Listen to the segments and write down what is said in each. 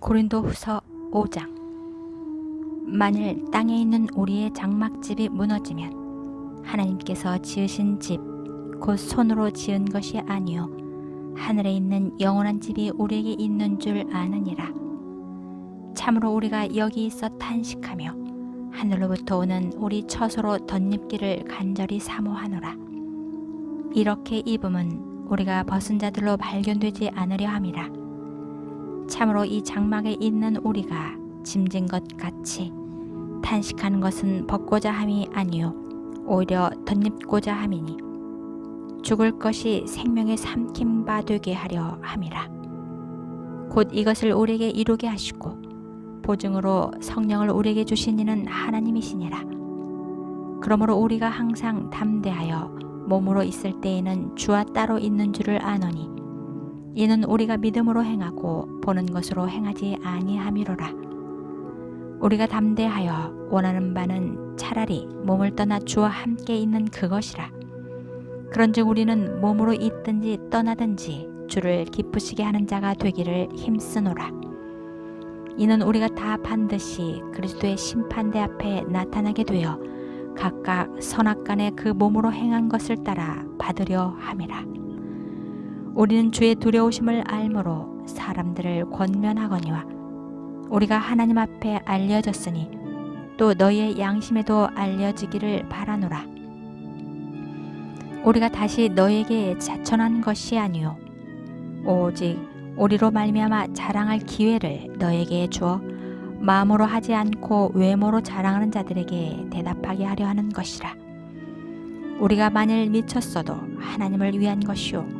고린도 후서 5장. 만일 땅에 있는 우리의 장막집이 무너지면 하나님께서 지으신 집 곧 손으로 지은 것이 아니요 하늘에 있는 영원한 집이 우리에게 있는 줄 아느니라. 참으로 우리가 여기 있어 탄식하며 하늘로부터 오는 우리 처소로 덧입기를 간절히 사모하노라. 이렇게 입음은 우리가 벗은 자들로 발견되지 않으려 함이라 참으로 이 장막에 있는 우리가 짐진 것 같이 탄식하는 것은 벗고자 함이 아니요 오히려 덧입고자 함이니 죽을 것이 생명의 삼킴 바 되게 하려 함이라. 곧 이것을 우리에게 이루게 하시고 보증으로 성령을 우리에게 주신 이는 하나님이시니라. 그러므로 우리가 항상 담대하여 몸으로 있을 때에는 주와 따로 있는 줄을 아노니 이는 우리가 믿음으로 행하고 보는 것으로 행하지 아니함이로라. 우리가 담대하여 원하는 바는 차라리 몸을 떠나 주와 함께 있는 그것이라. 그런즉 우리는 몸으로 있든지 떠나든지 주를 기쁘시게 하는 자가 되기를 힘쓰노라. 이는 우리가 다 반드시 그리스도의 심판대 앞에 나타나게 되어 각각 선악간에 그 몸으로 행한 것을 따라 받으려 함이라. 우리는 주의 두려우심을 알므로 사람들을 권면하거니와 우리가 하나님 앞에 알려졌으니 또 너희의 양심에도 알려지기를 바라노라. 우리가 다시 너에게 자천한 것이 아니요 오직 우리로 말미암아 자랑할 기회를 너에게 주어 마음으로 하지 않고 외모로 자랑하는 자들에게 대답하게 하려 하는 것이라. 우리가 만일 미쳤어도 하나님을 위한 것이요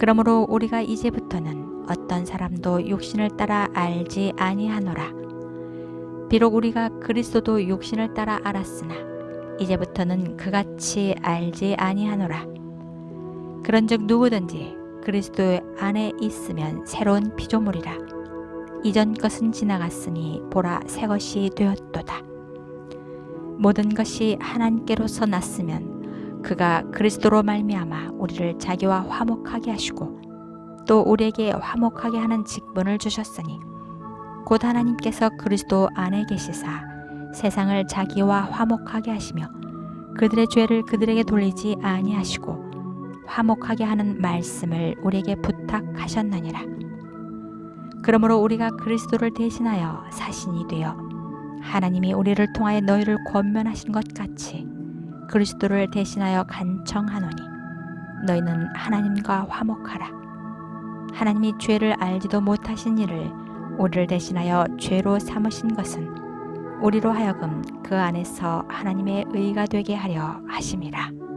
그러므로 우리가 이제부터는 어떤 사람도 육신을 따라 알지 아니하노라. 비록 우리가 그리스도도 육신을 따라 알았으나 이제부터는 그같이 알지 아니하노라. 그런즉 누구든지 그리스도 안에 있으면 새로운 피조물이라. 이전 것은 지나갔으니 보라 새 것이 되었도다. 모든 것이 하나님께로서 났으면 그가 그리스도로 말미암아 우리를 자기와 화목하게 하시고 또 우리에게 화목하게 하는 직분을 주셨으니 곧 하나님께서 그리스도 안에 계시사 세상을 자기와 화목하게 하시며 그들의 죄를 그들에게 돌리지 아니하시고 화목하게 하는 말씀을 우리에게 부탁하셨느니라. 그러므로 우리가 그리스도를 대신하여 사신이 되어 하나님이 우리를 통하여 너희를 권면하신 것 같이 그리스도를 대신하여 간청하노니 너희는 하나님과 화목하라. 하나님이 죄를 알지도 못하신 이를 우리를 대신하여 죄로 삼으신 것은 우리로 하여금 그 안에서 하나님의 의가 되게 하려 하심이라.